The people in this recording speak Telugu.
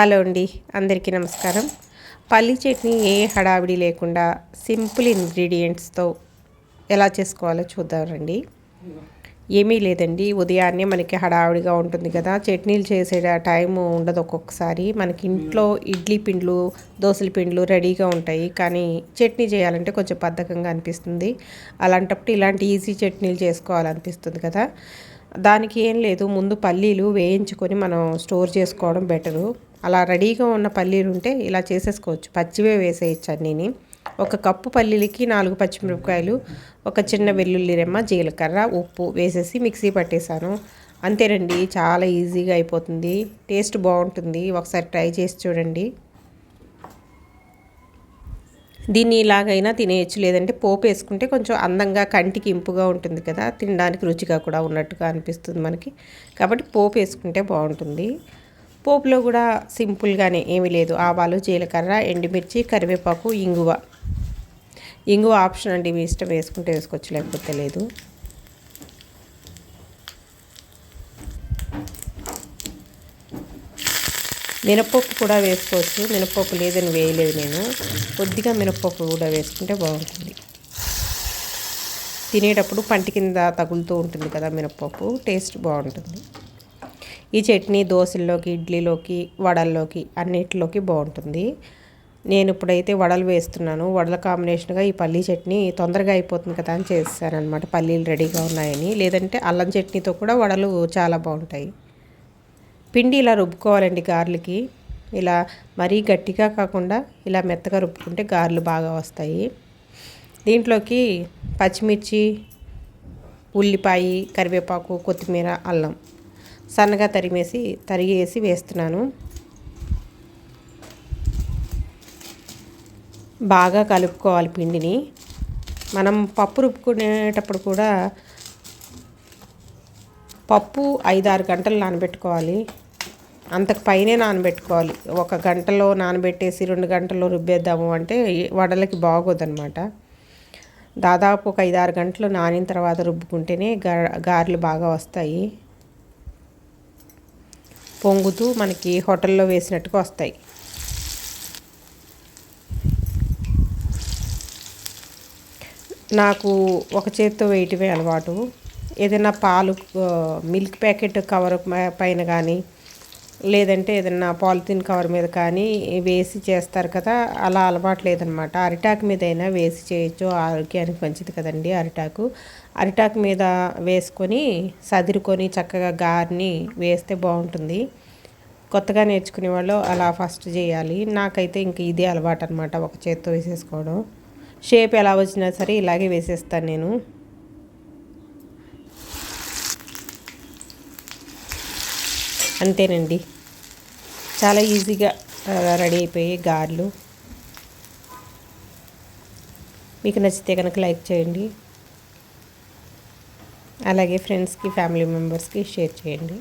హలో అండి అందరికీ నమస్కారం. పల్లి చట్నీ ఏ హడావిడి లేకుండా సింపుల్ ఇంగ్రీడియంట్స్తో ఎలా చేసుకోవాలో చూద్దామండి ఏమీ లేదండి ఉదయాన్నే మనకి హడావిడిగా ఉంటుంది కదా చట్నీలు చేసే టైం ఉండదు ఒక్కొక్కసారి. మనకి ఇంట్లో ఇడ్లీ పిండ్లు దోశల పిండ్లు రెడీగా ఉంటాయి కానీ చట్నీ చేయాలంటే కొంచెం బద్ధకంగా అనిపిస్తుంది. అలాంటప్పుడు ఇలాంటి ఈజీ చట్నీలు చేసుకోవాలనిపిస్తుంది కదా. దానికి ఏం లేదు. ముందు పల్లీలు వేయించుకొని మనం స్టోర్ చేసుకోవడం బెటరు. అలా రెడీగా ఉన్న పల్లీలు ఉంటే ఇలా చేసేసుకోవచ్చు. పచ్చివే వేసేయచ్చు అన్నీని. ఒక కప్పు పల్లీలకి నాలుగు పచ్చిమిరపకాయలు ఒక చిన్న వెల్లుల్లి రెమ్మ జీలకర్ర ఉప్పు వేసేసి మిక్సీ పట్టేశాను. అంతేనండి చాలా ఈజీగా అయిపోతుంది. టేస్ట్ బాగుంటుంది. ఒకసారి ట్రై చేసి చూడండి. దీన్ని ఇలాగైనా తినేయచ్చు. లేదంటే పోపు వేసుకుంటే కొంచెం అందంగా కంటికి ఇంపుగా ఉంటుంది కదా తినడానికి రుచిగా కూడా ఉన్నట్టుగా అనిపిస్తుంది మనకి. కాబట్టి పోపు వేసుకుంటే బాగుంటుంది. పోపులో కూడా సింపుల్గానే ఏమీ లేదు. ఆవాలు జీలకర్ర ఎండుమిర్చి కరివేపాకు ఇంగువ. ఇంగువ ఆప్షన్ అండి మీ ఇష్టం వేసుకుంటే వేసుకోవచ్చు లేకపోతే లేదు. మినపప్పు కూడా వేసుకోవచ్చు. మినపప్పు లేదని వేయలేదు నేను. కొద్దిగా మినపప్పు కూడా వేసుకుంటే బాగుంటుంది. తినేటప్పుడు పంటి కింద తగులుతూ ఉంటుంది కదా మినపప్పు. టేస్ట్ బాగుంటుంది. ఈ చట్నీ దోశల్లోకి ఇడ్లీలోకి వడల్లోకి అన్నిటిలోకి బాగుంటుంది. నేను ఇప్పుడైతే వడలు వేస్తున్నాను. వడల కాంబినేషన్గా ఈ పల్లీ చట్నీ తొందరగా అయిపోతుంది కదా అని చేస్తాను అనమాట పల్లీలు రెడీగా ఉన్నాయని. లేదంటే అల్లం చట్నీతో కూడా వడలు చాలా బాగుంటాయి. పిండి ఇలా రుబ్బుకోవాలండి గార్లకి. ఇలా మరీ గట్టిగా కాకుండా ఇలా మెత్తగా రుబ్బుకుంటే గారెలు బాగా వస్తాయి. దీంట్లోకి పచ్చిమిర్చి ఉల్లిపాయ కరివేపాకు కొత్తిమీర అల్లం సన్నగా తరిమేసి తరిగేసి వేస్తున్నాను. బాగా కలుపుకోవాలి పిండిని. మనం పప్పు రుబ్బుకునేటప్పుడు కూడా పప్పు ఐదారు గంటలు నానబెట్టుకోవాలి. అంతకు పైనే నానబెట్టుకోవాలి. ఒక గంటలో నానబెట్టేసి రెండు గంటల్లో రుబ్బేద్దాము అంటే వడలకి బాగోదన్నమాట. దాదాపు ఒక ఐదారు గంటలు నానిన తర్వాత రుబ్బుకుంటేనే గారెలు బాగా వస్తాయి. పొంగుతూ మనకి హోటల్లో వేసినట్టుగా వస్తాయి. నాకు ఒక చేత్తో వేయటమే అలవాటు. ఏదైనా పాలు మిల్క్ ప్యాకెట్ కవర్ పైన కానీ లేదంటే ఏదన్నా పాలిథిన్ కవర్ మీద కానీ వేసి చేస్తారు కదా అలా అలవాటు లేదనమాట. అరిటాకు మీద అయినా వేసి చేయొచ్చు. ఆరోగ్యానికి మంచిది కదండి అరిటాకు. అరిటాకు మీద వేసుకొని సదిరుకొని చక్కగా గారిని వేస్తే బాగుంటుంది. కొత్తగా నేర్చుకునే వాళ్ళు అలా ఫస్ట్ చేయాలి. నాకైతే ఇంక ఇదే అలవాటు అనమాట ఒక చేత్తో వేసేసుకోవడం. షేప్ ఎలా వచ్చినా సరే ఇలాగే వేసేస్తాను నేను. అంతేనండి. చాలా ఈజీగా రెడీ అయిపోయాయి గారెలు. మీకు నచ్చితే కనుక లైక్ చేయండి. అలాగే ఫ్రెండ్స్కి ఫ్యామిలీ మెంబర్స్కి షేర్ చేయండి.